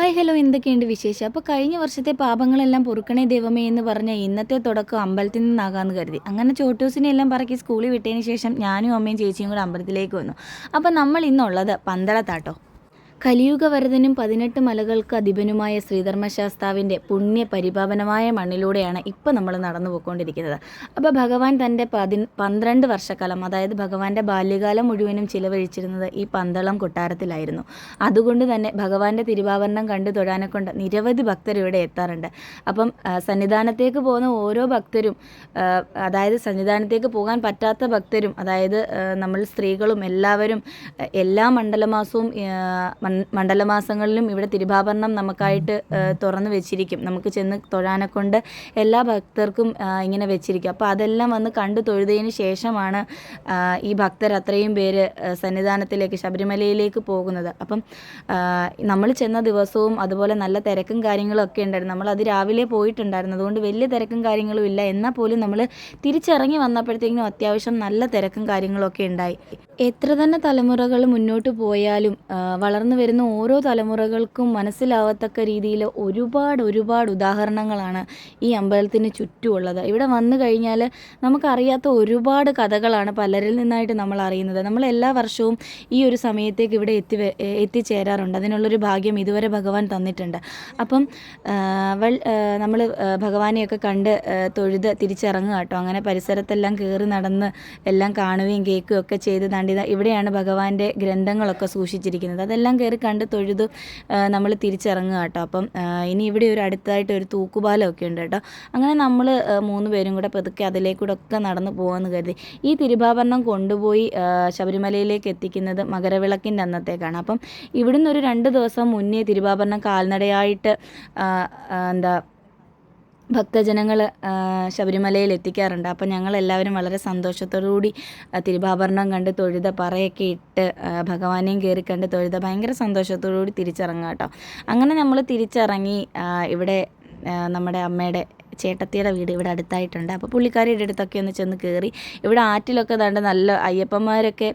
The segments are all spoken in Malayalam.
ഹായ് ഹലോ എന്തൊക്കെയുണ്ട് വിശേഷം? അപ്പോൾ കഴിഞ്ഞ വർഷത്തെ പാപങ്ങളെല്ലാം പൊറുക്കണേ ദൈവമേ എന്ന് പറഞ്ഞ ഇന്നത്തെ തുടക്കം അമ്പലത്തിൽ നിന്നാകാമെന്ന് കരുതി. അങ്ങനെ ചോട്ടൂസിനെ എല്ലാം പറക്കി സ്കൂളിൽ വിട്ടതിന് ശേഷം ഞാനും അമ്മയും ചേച്ചിയും കൂടെ അമ്പലത്തിലേക്ക് വന്നു. അപ്പോൾ നമ്മൾ ഇന്നുള്ളത് പന്തളത്താട്ടോ. കലിയുഗവരദനും പതിനെട്ട് മലകൾക്ക് അധിപനുമായ ശ്രീധർമ്മശാസ്താവിന്റെ പുണ്യ പരിപാവനമായ മണ്ണിലൂടെയാണ് ഇപ്പോൾ നമ്മൾ നടന്നു പോയിക്കൊണ്ടിരിക്കുന്നത് അപ്പോൾ ഭഗവാൻ തന്റെ പതി പന്ത്രണ്ട് വർഷക്കാലം അതായത് ഭഗവാന്റെ ബാല്യകാലം മുഴുവനും ചിലവഴിച്ചിരുന്നത് ഈ പന്തളം കൊട്ടാരത്തിലായിരുന്നു. അതുകൊണ്ട് തന്നെ ഭഗവാന്റെ തിരുവാഭരണം കണ്ടു തൊഴാനെ കൊണ്ട് നിരവധി ഭക്തർ ഇവിടെ എത്താറുണ്ട്. അപ്പം സന്നിധാനത്തേക്ക് പോകുന്ന ഓരോ ഭക്തരും അതായത് സന്നിധാനത്തേക്ക് പോകാൻ പറ്റാത്ത ഭക്തരും അതായത് നമ്മൾ സ്ത്രീകളും എല്ലാവരും എല്ലാ മണ്ഡലമാസവും മണ്ഡലമാസങ്ങളിലും ഇവിടെ തിരുഭാഭരണം നമുക്കായിട്ട് തുറന്നു വെച്ചിരിക്കും. നമുക്ക് ചെന്ന് തൊഴാനെ കൊണ്ട് എല്ലാ ഭക്തർക്കും ഇങ്ങനെ വെച്ചിരിക്കും. അപ്പോൾ അതെല്ലാം വന്ന് കണ്ടു തൊഴുതതിന് ശേഷമാണ് ഈ ഭക്തർ അത്രയും പേര് സന്നിധാനത്തിലേക്ക് ശബരിമലയിലേക്ക് പോകുന്നത്. അപ്പം നമ്മൾ ചെന്ന ദിവസവും അതുപോലെ നല്ല തിരക്കും കാര്യങ്ങളും ഒക്കെ ഉണ്ടായിരുന്നു. നമ്മൾ അത് രാവിലെ പോയിട്ടുണ്ടായിരുന്നു. അതുകൊണ്ട് വലിയ തിരക്കും കാര്യങ്ങളും ഇല്ല. എന്നാൽ പോലും നമ്മൾ തിരിച്ചിറങ്ങി വന്നപ്പോഴത്തേക്കും അത്യാവശ്യം നല്ല തിരക്കും കാര്യങ്ങളൊക്കെ ഉണ്ടായി. എത്ര തന്നെ തലമുറകൾ മുന്നോട്ട് പോയാലും വളർന്നു വരുന്ന ഓരോ തലമുറകൾക്കും മനസ്സിലാവത്തക്ക രീതിയിൽ ഒരുപാട് ഒരുപാട് ഉദാഹരണങ്ങളാണ് ഈ അമ്പലത്തിന് ചുറ്റുമുള്ളത്. ഇവിടെ വന്നു കഴിഞ്ഞാൽ നമുക്കറിയാത്ത ഒരുപാട് കഥകളാണ് പലരിൽ നിന്നായിട്ട് നമ്മൾ അറിയുന്നത്. നമ്മൾ എല്ലാ വർഷവും ഈ ഒരു സമയത്തേക്ക് ഇവിടെ എത്തി എത്തിച്ചേരാറുണ്ട്. അതിനുള്ളൊരു ഭാഗ്യം ഇതുവരെ ഭഗവാൻ തന്നിട്ടുണ്ട്. അപ്പം നമ്മൾ ഭഗവാനെയൊക്കെ കണ്ട് തൊഴുത് തിരിച്ചിറങ്ങുക കേട്ടോ. അങ്ങനെ പരിസരത്തെല്ലാം കയറി നടന്ന് എല്ലാം കാണുകയും കേൾക്കുകയും ഒക്കെ ചെയ്ത് തണ്ടിത ഇവിടെയാണ് ഭഗവാന്റെ ഗ്രന്ഥങ്ങളൊക്കെ സൂക്ഷിച്ചിരിക്കുന്നത്. അതെല്ലാം കയറി കണ്ട് തൊഴുത് നമ്മൾ തിരിച്ചിറങ്ങുക കേട്ടോ. അപ്പം ഇനി ഇവിടെ ഒരു അടുത്തായിട്ട് ഒരു തൂക്കുപാലമൊക്കെ ഉണ്ട് കേട്ടോ. അങ്ങനെ നമ്മൾ മൂന്ന് പേരും കൂടെ പതുക്കെ അതിലേക്കൂടെ ഒക്കെ നടന്നു പോകാമെന്ന് കരുതി. ഈ തിരുഭാഭരണം കൊണ്ടുപോയി ശബരിമലയിലേക്ക് എത്തിക്കുന്നത് മകരവിളക്കിന്റെ അന്നത്തേക്കാണ്. അപ്പം ഇവിടുന്ന് ഒരു രണ്ട് ദിവസം മുന്നേ തിരുവാഭരണം കാൽനടയായിട്ട് എന്താ ഭക്തജനങ്ങൾ ശബരിമലയിൽ എത്തിക്കാറുണ്ട്. അപ്പം ഞങ്ങളെല്ലാവരും വളരെ ആ, തിരുവാഭരണം കണ്ട് തൊഴുത പറയൊക്കെ ഇട്ട് ഭഗവാനെയും കയറി കണ്ട് തൊഴുത ഭയങ്കര സന്തോഷത്തോടുകൂടി തിരിച്ചിറങ്ങാം കേട്ടോ. അങ്ങനെ നമ്മൾ തിരിച്ചിറങ്ങി ഇവിടെ നമ്മുടെ അമ്മയുടെ ചേട്ടത്തിയുടെ വീട് ഇവിടെ അടുത്തായിട്ടുണ്ട്. അപ്പോൾ പുള്ളിക്കാരിയുടെ അടുത്തൊക്കെ ഒന്ന് ചെന്ന് കയറി ഇവിടെ ആറ്റിലൊക്കെ ദാണ്ട് നല്ല അയ്യപ്പന്മാരൊക്കെ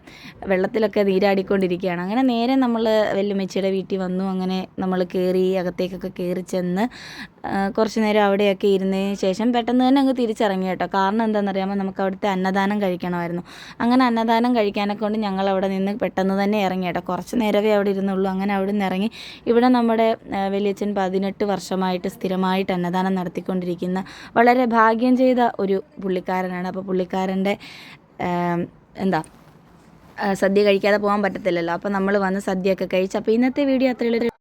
വെള്ളത്തിലൊക്കെ നീരാടിക്കൊണ്ടിരിക്കുകയാണ്. അങ്ങനെ നേരെ നമ്മൾ വെല്ലുമ്മച്ചിയുടെ വീട്ടിൽ വന്നു. അങ്ങനെ നമ്മൾ കയറി അകത്തേക്കൊക്കെ കയറി ചെന്ന് കുറച്ച് നേരം അവിടെയൊക്കെ ഇരുന്നതിന് ശേഷം പെട്ടെന്ന് തന്നെ അങ്ങ് തിരിച്ചിറങ്ങി കേട്ടോ. കാരണം എന്താണെന്നറിയാമോ നമുക്ക് അവിടുത്തെ അന്നദാനം കഴിക്കണമായിരുന്നു. അങ്ങനെ അന്നദാനം കഴിക്കാനൊക്കെ കൊണ്ട് ഞങ്ങൾ അവിടെ നിന്ന് പെട്ടെന്ന് തന്നെ ഇറങ്ങി കേട്ടോ. കുറച്ച് നേരമേ അവിടെ ഇരുന്നുള്ളൂ. അങ്ങനെ അവിടെ നിന്ന് ഇറങ്ങി. ഇവിടെ നമ്മുടെ വലിയച്ഛൻ പതിനെട്ട് വർഷമായിട്ട് സ്ഥിരമായിട്ട് അന്നദാനം നടത്തിക്കൊണ്ടിരിക്കുന്ന. വളരെ ഭാഗ്യം ചെയ്ത ഒരു പുള്ളിക്കാരനാണ്. അപ്പോൾ പുള്ളിക്കാരന്റെ എന്താ സദ്യ കഴിക്കാതെ പോകാൻ പറ്റത്തില്ലല്ലോ. അപ്പോൾ നമ്മൾ വന്ന് സദ്യയൊക്കെ കഴിച്ച് അപ്പോൾ ഇന്നത്തെ വീഡിയോ അത്രയുള്ളൊരു